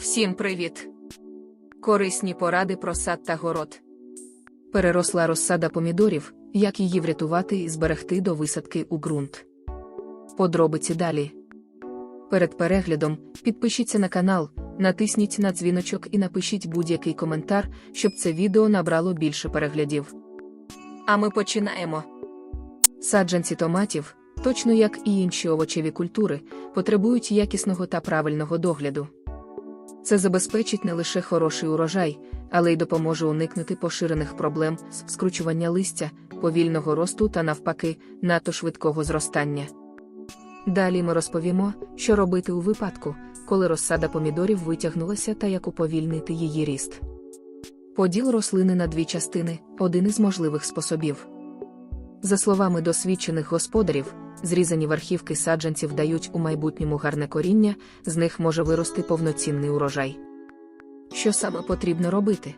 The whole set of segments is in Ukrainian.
Всім привіт! Корисні поради про сад та город. Переросла розсада помідорів, як її врятувати і зберегти до висадки у ґрунт. Подробиці далі. Перед переглядом підпишіться на канал, натисніть на дзвіночок і напишіть будь-який коментар, щоб це відео набрало більше переглядів. А ми починаємо. Саджанці томатів, точно як і інші овочеві культури, потребують якісного та правильного догляду. Це забезпечить не лише хороший урожай, але й допоможе уникнути поширених проблем з скручування листя, повільного росту та навпаки, надто швидкого зростання. Далі ми розповімо, що робити у випадку, коли розсада помідорів витягнулася та як уповільнити її ріст. Поділ рослини на дві частини один із можливих способів. За словами досвідчених господарів, зрізані верхівки саджанців дають у майбутньому гарне коріння, з них може вирости повноцінний урожай. Що саме потрібно робити?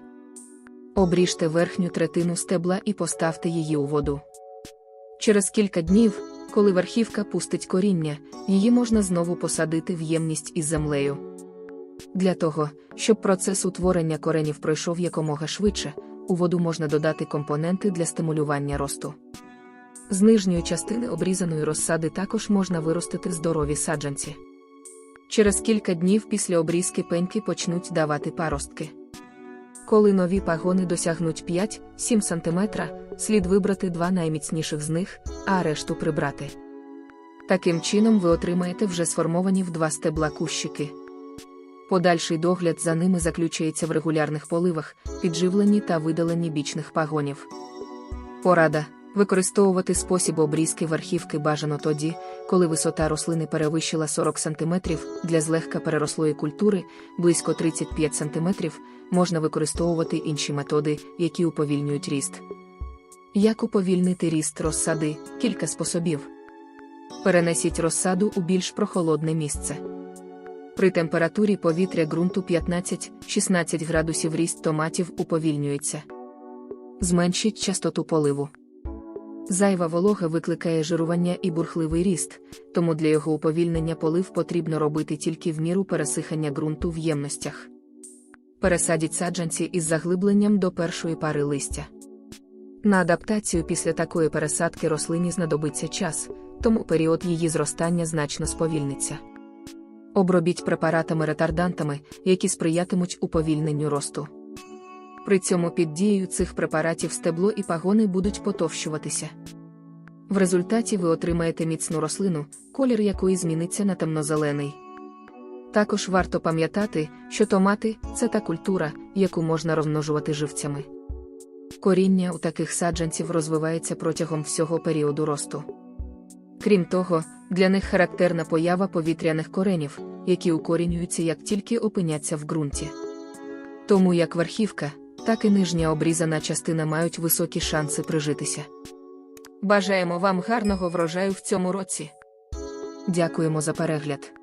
Обріжте верхню третину стебла і поставте її у воду. Через кілька днів, коли верхівка пустить коріння, її можна знову посадити в ємність із землею. Для того, щоб процес утворення коренів пройшов якомога швидше, у воду можна додати компоненти для стимулювання росту. З нижньої частини обрізаної розсади також можна виростити здорові саджанці. Через кілька днів після обрізки пеньки почнуть давати паростки. Коли нові пагони досягнуть 5-7 см, слід вибрати два найміцніших з них, а решту прибрати. Таким чином ви отримаєте вже сформовані в два стебла кущики. Подальший догляд за ними заключається в регулярних поливах, підживленні та видаленні бічних пагонів. Порада використовувати спосіб обрізки верхівки бажано тоді, коли висота рослини перевищила 40 см для злегка перерослої культури, близько 35 см, можна використовувати інші методи, які уповільнюють ріст. Як уповільнити ріст розсади? Кілька способів. Перенесіть розсаду у більш прохолодне місце. При температурі повітря ґрунту 15-16 градусів ріст томатів уповільнюється. Зменшіть частоту поливу. Зайва волога викликає жирування і бурхливий ріст, тому для його уповільнення полив потрібно робити тільки в міру пересихання ґрунту в ємностях. Пересадіть саджанці із заглибленням до першої пари листя. На адаптацію після такої пересадки рослині знадобиться час, тому період її зростання значно сповільниться. Обробіть препаратами-ретардантами, які сприятимуть уповільненню росту. При цьому під дією цих препаратів стебло і пагони будуть потовщуватися. В результаті ви отримаєте міцну рослину, колір якої зміниться на темнозелений. Також варто пам'ятати, що томати це та культура, яку можна розмножувати живцями. Коріння у таких саджанців розвивається протягом всього періоду росту. Крім того, для них характерна поява повітряних коренів, які укорінюються як тільки опиняться в ґрунті. Тому як верхівка, так і нижня обрізана частина мають високі шанси прижитися. Бажаємо вам гарного врожаю в цьому році. Дякуємо за перегляд.